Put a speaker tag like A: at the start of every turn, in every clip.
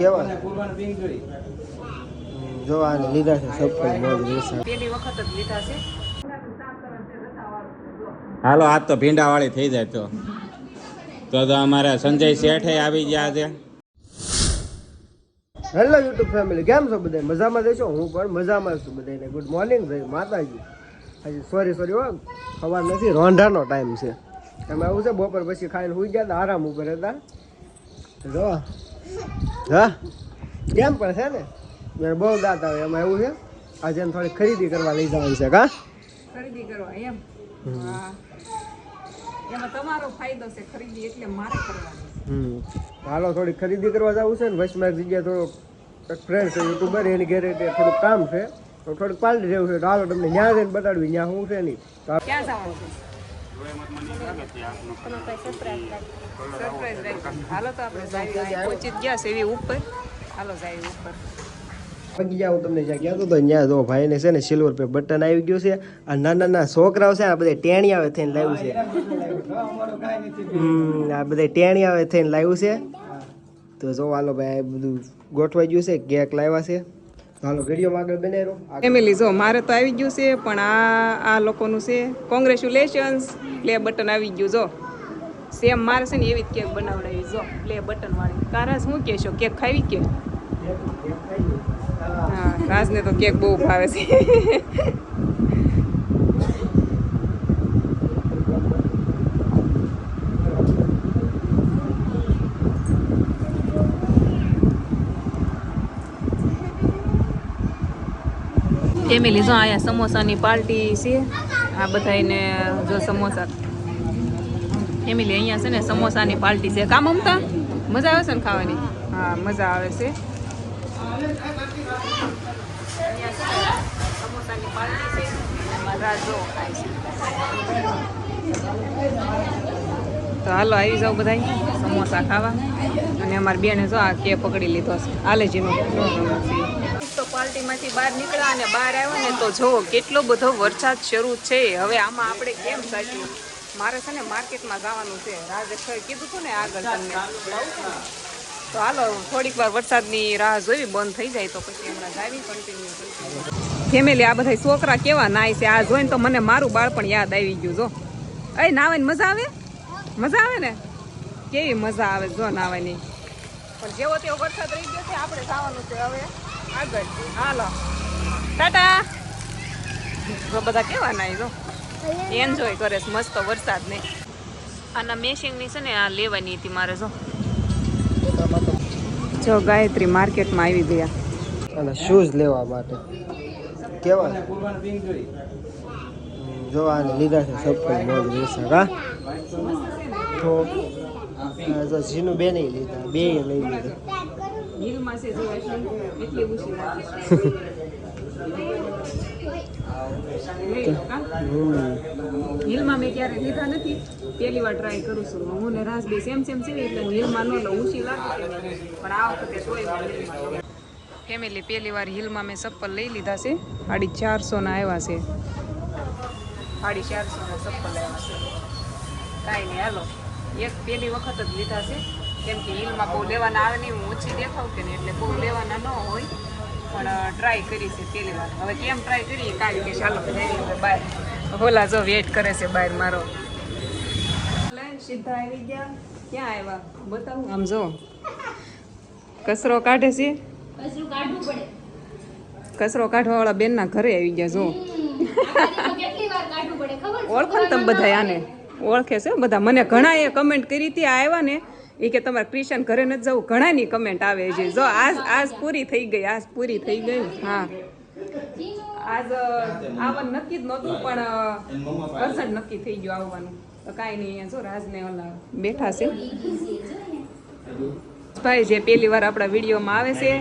A: કેવા જો આને લીધા છે સફળ મોજ રેસા
B: પેલી વખત જ લીધા છે.
C: હાલો આજ તો ભીંડાવાળી થઈ જાય તો. તો તો અમારા સંજય શેઠે આવી ગયા છે.
A: હેલો યુટ્યુબ ફેમિલી કેમ છો બધા મજામાં દેશો હું પણ મજામાં છું બધાને ગુડ મોર્નિંગ ભાઈ માતાજી. હજી સોરી સોરી હો. ખબર નથી રોંઢાનો ટાઈમ છે. એમાં એવું છે? બપોર પછી ખાઈને સુઈ ગયા હતા આરામ ઉપર હતા. જો. હા? કેમ પણ છે ને? મેં બહુ દાંત આવે એમાં એવું છે? આજે થોડી ખરીદી કરવા લઈ જવાની છે કા?
B: ખરીદી કરવા એમ? એમાં તમારો ફાયદો છે ખરીદી એટલે મારે કરવાની.
A: હમ. હાલો થોડી ખરીદી કરવા જવું છે ને વચમાં જગ્યાએ થોડો ફ્રેન્ડ છે યુટ્યુબર એની ઘરે તે થોડુંક કામ છે તો થોડુંક પાલટી રહેવું છે. તો હાલો તમને ત્યાં જઈને બતાડવી ત્યાં શું છે નહીં?
B: ક્યાં જવાનું છે? હાલો તો આપણે ગયા
A: ગયા તમને જ્યાં કહેતો તો ત્યાં જો ભાઈને છે ને સિલ્વર પે બટન આવી ગયું છે. આ નાના નાના છોકરાઓ છે આ બધા ટેણી આવે થઈને લાવ્યું છે. આ બધા ટેણી આવે થઈને લાવ્યું છે. તો જો, હાલો ભાઈ બધું ગોઠવાઈ ગયું છે, કેક લાવ્યા છે. હાલો વિડીયોમાં આગળ બનાવ્યો?
B: ફેમિલી જો મારે તો આવી ગયું છે પણ આ આ લોકોનું છે કોંગ્રેચ્યુલેશન્સ પ્લે બટન આવી ગયું જો. સેમ મારે છે ને એવી જ કેક બનાવડાવી જો પ્લે બટન વાળી. તારા શું કહેશો? કેક ખાવી કે? હા રાજને તો કેક બહુ ભાવે છે. ફેમિલી જો અહીંયા સમોસાની પાર્ટી છે. આ બધાને જો સમોસા. ફેમિલી અહીંયા છે ને સમોસાની પાર્ટી છે. કામ અમતા? મજા આવે છે ને ખાવાની? હા, મજા આવે છે. તો હાલો આવી જાઓ બધા સમોસા ખાવા. અને અમારી બેને જો આ કે પકડી લીધો છે. આલેજીનો તો પાર્ટીમાંથી બહાર નીકળ્યા અને બહાર આવ્યા ને તો જો કેટલો બધો વરસાદ શરૂ છે. હવે આમાં આપણે કેમ સાચું મારે છે ને માર્કેટમાં જવાનું છે. રાજે કીધું હતું ને આગળ તમને. તો હાલો, થોડીક વાર વરસાદની રાહ જોઈ, બંધ થઈ જાય તો પછી હમણાં જાવી કન્ટિન્યુ ફેમિલી, આ બધા છોકરા કેવા નાય છે? આ જોઈને તો મને મારું બાળપણ યાદ આવી ગયું, જો. એ નાવાની મજા આવે? મજા આવે ને? કેવી મજા આવે, જો નાવાની. પણ જેવો તેવો વરસાદ રહી ગયો છે, આપણે જવાનું છે હવે. આગળ. હાલો. ટાટા. જો બધા કેવા નાઈ જો. એન્જોય કરે મસ્ત વરસાદ ને. આના મેશિંગની છે ને આ લેવાની હતી મારે જો. જો ગાયત્રી માર્કેટમાં આવી ગયા.
A: અને શૂઝ લેવા માટે. કેવા? જો આને લીધા છે સફળ મોજ રેસા કા તો જીનું બે નહીં લીધા, બે લઈ લીધા.
B: હિલમાં છે જો એટલી ઊંચી રાખી હિલમાં મેં ક્યારે લીધા નથી. પહેલી વાર ટ્રાય કરું છું. હું ને રાસ બે સેમ સેમ છે. એટલે હું હિલમાં ન લઉં ઊંચી લાગે પણ આ વખતે તોય ફેમિલી પહેલી વાર હિલમાં મેં ચપ્પલ લઈ લીધા છે. સાડી ચારસોના આવ્યા છે. સાડી ચારસોના ચપ્પલ આવ્યા છે. કાંઈ નહીં હાલો. એક પહેલી વખત જ લીધા છે. કેમ કે હિલમાં બહુ લેવાના આવે નહીં હું ઓછી દેખાવ કે નહીં એટલે બહુ લેવાના ન હોય. પણ ટ્રાય કરી છે પહેલી વાર. હવે કેમ ટ્રાય કરીએ કાલે કે ચાલો જઈએ બહાર. ઓલા જો વેટ કરે છે બહાર મારો. સીધા આવી ગયા. ક્યાં આવ્યા? બતાવું. આમ જો. કચરો કાઢે છે? કચરો કાઢવા વાળા બેનના ઘરે આવી ગયા જો. ઓળખો ને તમે બધા આને. ઓળખે છે બધા. મને ઘણા એ કમેન્ટ કરી હતી આવ્યા ને. એ કે તમારે ક્રિશન ઘરે નથી જવું ઘણાની કમેન્ટ આવે છે. જો આજ આજ પૂરી થઈ ગઈ આજ પૂરી થઈ ગઈ. હા. આજ આવવાનું નક્કી જ નહોતું પણ અર્જન્ટ નક્કી થઈ ગયું આવવાનું. તો કાંઈ નહીં અહીંયા જો રાજને ઓલા બેઠા છે. ભાઈ જે પહેલી વાર આપણા વિડીયોમાં આવે છે.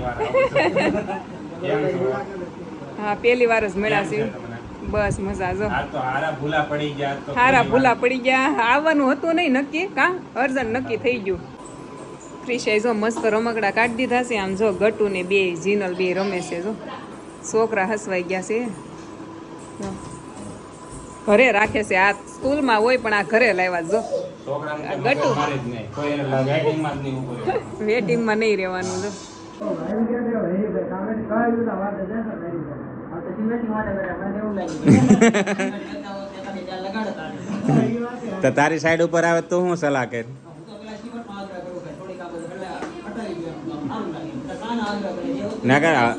B: હા પહેલી વાર જ મળ્યા છે. બસ મજા જો
C: હારા ભૂલા પડી ગયા
B: હારા ભૂલા પડી ગયા આવવાનું હતું નહીં નક્કી કા અર્જન્ટ નક્કી થઈ ગયું ક્રિશાઈ જો મસ્ત રમકડા કાઢી દીધા છે આમ જો ગટુ ને બે જીનલ બે રમે છે જો છોકરા હસવાઈ ગયા છે ઘરે રાખે છે આ સ્કૂલમાં હોય પણ આ ઘરે લાવ્યા જો ગટુ.
C: વેટિંગમાં નહીં રહેવાનું
B: જો
C: તો તારી સાઈડ ઉપર આવે તો હું સલાહ કર?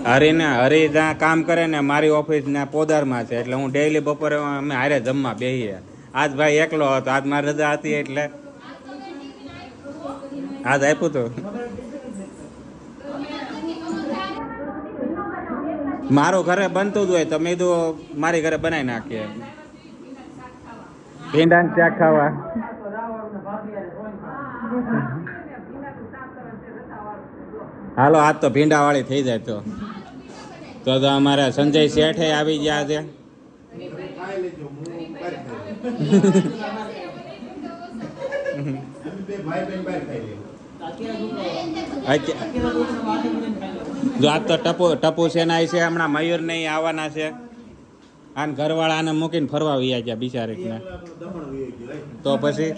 C: હરીને હરી જ્યાં કામ કરે ને મારી ઓફિસ ને પોદારમાં છે, એટલે હું ડેઈલી બપોરે અમે હારે જમવા બેહીએ. આજ ભાઈ એકલો હતો, આજ મારી રજા હતી એટલે. આજ આપ્યું હતું મારું ઘરે બનતું જ હોય તો મેં કીધું, મારી ઘરે બનાવી નાખીએ. ભીંડા શાક ખાવા. હાલો, આજ તો ભીંડા વાળી થઈ જાય તો. તો તો અમારા સંજય શેઠે આવી ગયા છે. અત્યા- જો આજ તો ટપુ ટપુ સેનાઈ છે, હમણાં મયુર નહીં આવવાના છે. આને ઘરવાળા મૂકીને ફરવા વયા ગયા બિચારીને તો પછી?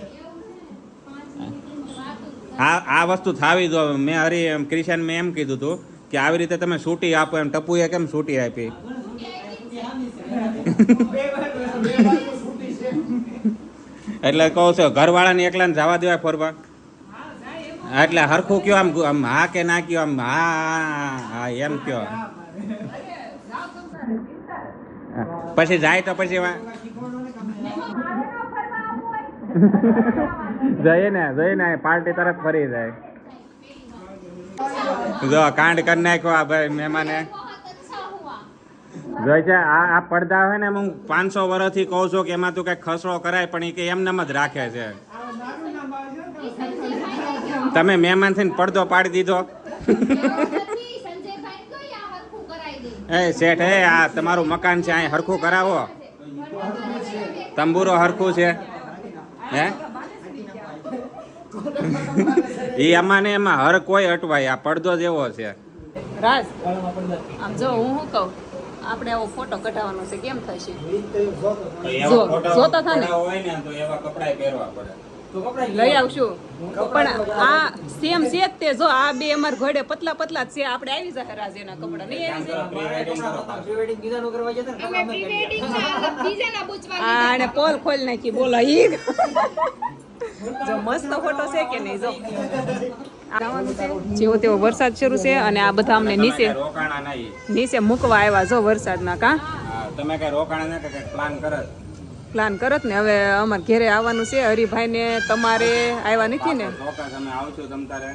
C: આ આ વસ્તુ થાવી દો મેં હરી એમ ક્રિશન મેં એમ કીધું હતું કે આવી રીતે તમે છૂટી આપો એમ, ટપુએ કેમ છૂટી આપી? એટલે કહું છો, ઘરવાળાને એકલાને જવા દેવાય ફરવા. એટલે હરખું કયો આમ આમ હા કે ના કયો આમ હા હા, એમ કયો. પછી જાય તો પછી વા- જઈએ ને જઈએ ને પાર્ટી તરફ ફરી જાય. જો કાંડ કરી નાખ્યો આ ભાઈ મહેમાને. જોઈ છે આ આ પડદા હોય ને હું પાંચસો વર્ષથી કહું છું કે એમાં તું કઈ ખસરો કરાય પણ એ કે એમને જ રાખે છે. તમે મહેમાન થઈને પડદો પાડી દીધો. એ શેઠ હે આ તમારું મકાન છે અહીં હરખું કરાવો. તંબુરો હરખું છે. હે? એ અમાને એમાં હર કોઈ અટવાય આ પડદો જેવો છે.
B: રાજ. આમ જો હું શું કહું? આપણે આવો ફોટો કઢાવવાનો છે કેમ થશે? જો, જોતા થાય ને. લઈ આવશું. પણ આ સેમ છે તે. જો આ બે અમાર ઘોડે પતલા પતલા છે. આપણે આવી જાય રાજેના કપડા. નહીં આવી જાય અને પોલ ખોલ નાખી. બોલો ઈ જો મસ્ત ફોટો છે કે નહીં? જો. જેવો તેવો વરસાદ શરૂ છે અને આ બધા અમને નીચે નીચે મૂકવા આવ્યા જો વરસાદના કા.
C: તમે કઈ રોકાણા પ્લાન કરત
B: પ્લાન કરત ને હવે અમારે ઘેરે આવવાનું છે. હરિભાઈ ને તમારે આવ્યા નથી ને?
C: તમ તારે.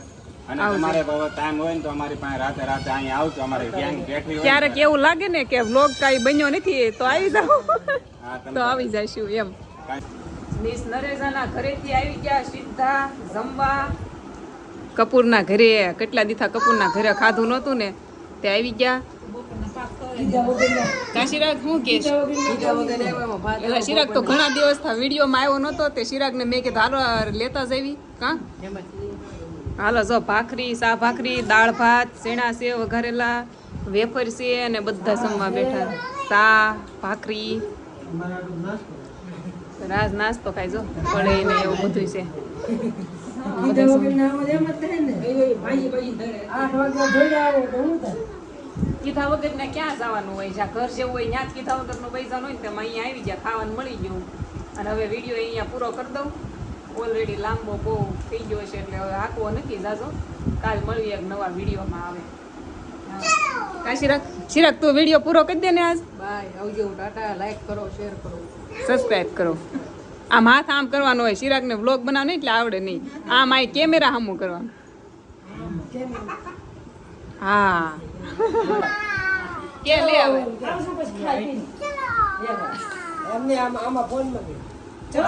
C: અને તમારે ટાઈમ હોય ને તો અમારી પાસે રાતે રાતે અહીંયા આવજો. અમારી ગેંગ બેઠી હોય
B: ક્યારેક એવું લાગે ને કે વ્લોગ કાંઈ બન્યો નથી તો આવી જાઓ. તો આવી જઈશું એમ. મિસ નરેશાના ઘરેથી આવી ગયા સીધા જમવા. કપૂરના ઘરે કેટલા દીથા કપૂરના ઘરે ખાધું નહોતું ને તે આવી ગયા. કાશીરાગ શું કે એટલે શિરાગ તો ઘણા દિવસ થા વિડીયોમાં આવ્યો નહોતો તે શિરાગને મેં કે હાલો લેતા જવી કા હાલો જો ભાખરી સા ભાખરી દાળ ભાત શેણા છે વઘારેલા વેફર છે અને બધા જમવા બેઠા. સા ભાખરી. રાજ નાસ્તો ખાઈ જો પડે ને એવું બધું છે. કીધા વગર ને. ક્યાં જવાનું હોય? જ્યાં ઘર જેવું હોય ત્યાં જ કીધા વગરનો પૈસા હોય ને તેમાં અહીંયા આવી ગયા ખાવાનું મળી ગયું. અને હવે વીડિયો અહીંયા પૂરો કરી દઉં. ઓલરેડી લાંબો બહુ થઈ ગયો છે એટલે હવે આખો નથી જાજો. કાલ મળીએ એક નવા વિડીયોમાં આવે. કા શિરાગ શિરાગ તું વીડિયો પૂરો કરી દે ને આજ.
D: બાય આવજો ટાટા લાઈક કરો શેર કરો.
B: સબસ્ક્રાઈબ કરો. આમ હાથ આમ કરવાનો હોય. ચિરાગને વ્લોગ બનાવવાનો એટલે આવડે નહીં. આમ આ કેમેરા સામું કરવાનું. હા. કે લે
D: એમને આમાં આમાં ફોનમાં
B: ચલો.